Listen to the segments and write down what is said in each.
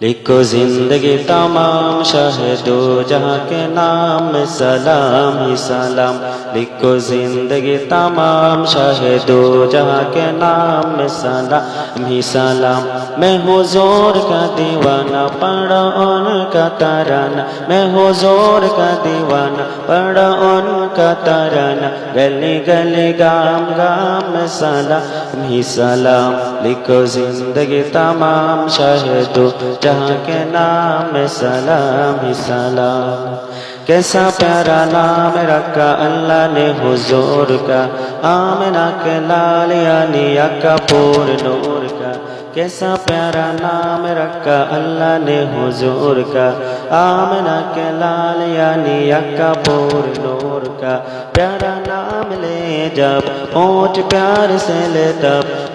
لکھو زندگی تمام شہد و جہاں کے نام سلام ہی سلام۔ لکھو زندگی تمام شہد و جہاں کے نام سلام ہی سلام۔ میں حضور کا دیوانہ پڑھا ان کا ترانہ۔ میں حضور کا دیوانہ پڑھا ان کا ترانہ۔ گلی گلی گام گام سلام ہی سلام۔ لکھو زندگی تمام شہد و جہاں کے نام سلام ہی سلام۔ کیسا پیارا نام رکھا اللہ نے حضور کا۔ آمنہ کے لال یعنی کا پور نور کا۔ کیسا پیارا نام رکھا اللہ نے حضور کا۔ آمنہ کے لال یعنی کا پور نور کا۔ پیارا نام لے جب، اونٹ پیار سے لے تب۔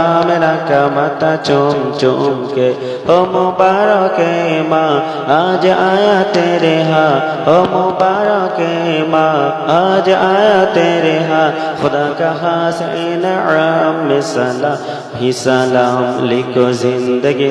আমরা কামাতা চুম চুম কে। ও মুবারকে মা, আজ আয়া তেরে হা ও মুবারকে মা, আজ আয়া তেরে হা খুদা কা হাসিন আম সালাম হি সালাম লিখো জিন্দগি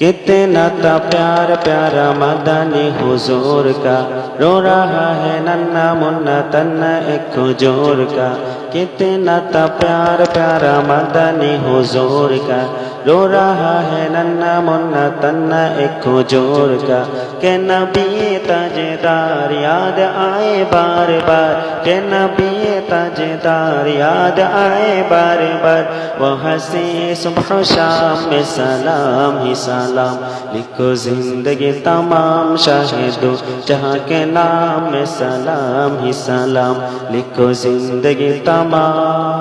کتنا تا پیار پیارا مدانی حضور کا۔ رو رہا ہے ننا منا تنا ایک جور کا۔ کتنا تا پیار پیارا مدانی حضور کا۔ رو رہا ہے ننا منا تنا ایک جور کا۔ کہ نبی تجدار یاد آئے بار بار۔ کہ نبی تجدار یاد آئے بار بار۔ وہ ہنسی صبح شام میں سلام ہی سلام۔ لکھو زندگی تمام شاہدو جہاں کے نام میں سلام ہی سلام۔ لکھو زندگی تمام